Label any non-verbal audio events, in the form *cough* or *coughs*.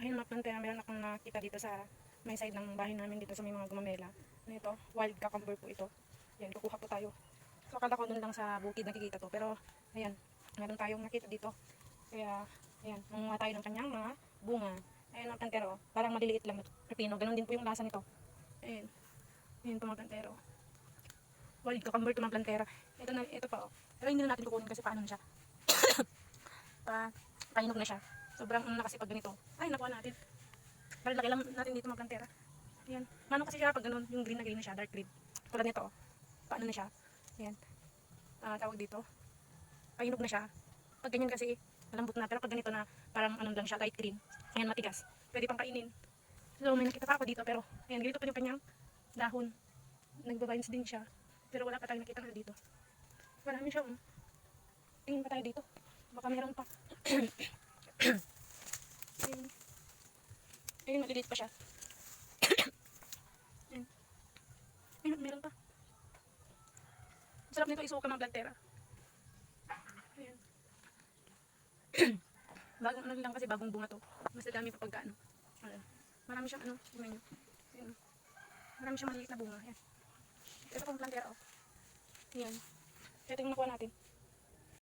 Ayun mga plantera, meron akong nakita dito sa may side ng bahay namin dito sa may mga gumamela. Ano ito? Wild cucumber po ito. Yan, kukuha po tayo. So akala ko dun lang sa bukid nakikita to. Pero, ayan, meron tayong nakita dito. Kaya, ayan, manguha tayo ng kanyang mga bunga. Ayan mga plantero, parang maliliit lang. Pepino, ganun din po yung lasa nito. Ayan. Ayan po mga plantero. Wild cucumber ito mga plantera. Ito na, ito pa oh. Pero hindi na natin kukunin kasi paano na siya. *coughs* pa, painog na siya. Sobrang ano na kasi pag ganito. Ay, nakuha natin. Pero laki lang natin dito mga plantera. Ayan. Mano kasi siya pag ganun, yung green na green na siya, dark green. Tulad nito, oh. paano na siya. Ayan. Ah, tawag dito. Painog na siya. Pag ganyan kasi, malambot na. Pero pag ganito na, parang ano lang siya, light green. Ayan, matigas. Pwede pang kainin. So, may nakita pa ako dito, pero, ayan, ganito pa yung kanyang dahon. Nagbabines din siya. Pero wala pa tayong nakita na dito. Marami siya, oh. Tingin pa tayo dito. Baka meron pa. *clears throat* Ayun. Maliliit pa siya. *coughs* Ayun. Meron pa. Sarap nito isuka ng plantera. Ayun. *coughs* bagong ano lang kasi bagong bunga to. Mas dami pa pagka ano. Ayun. Marami siyang ano, tingnan. Ayun. Marami siyang maliit na bunga. Ayan. Ito pang plantera oh. Ayan. Ito yung nakuha natin.